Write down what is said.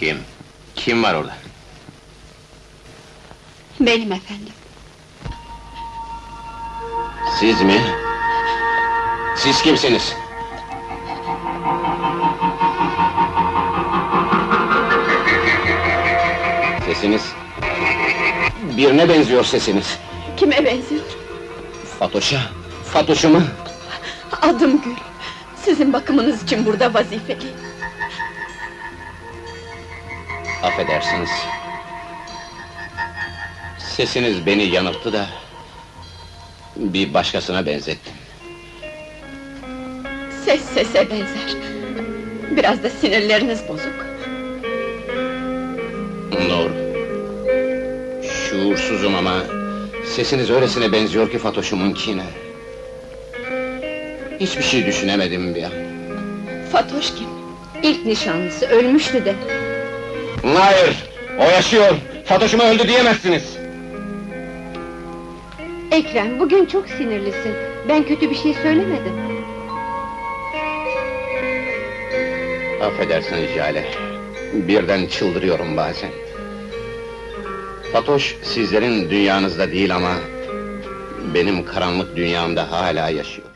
Kim? Kim var orada? Benim efendim. Siz mi? Siz kimsiniz? Sesiniz... Birine benziyor sesiniz. Kime benziyor? Fatoş'a, Fatoş'u mu? Adım Gül. Sizin bakımınız için burada vazifeliyim. Affedersiniz. Sesiniz beni yanılttı da... ...bir başkasına benzettim. Ses sese benzer. Biraz da sinirleriniz bozuk. Doğru. Şuursuzum ama... ...sesiniz öylesine benziyor ki Fatoş'umunkine. Hiçbir şey düşünemedim bir an. Fatoş kim? İlk nişanlısı ölmüştü de. Hayır! O yaşıyor! Fatoş'uma öldü diyemezsiniz! Ekrem, bugün çok sinirlisin. Ben kötü bir şey söylemedim. Affedersiniz Jale. Birden çıldırıyorum bazen. Fatoş sizlerin dünyanızda değil ama... ...benim karanlık dünyamda hala yaşıyor.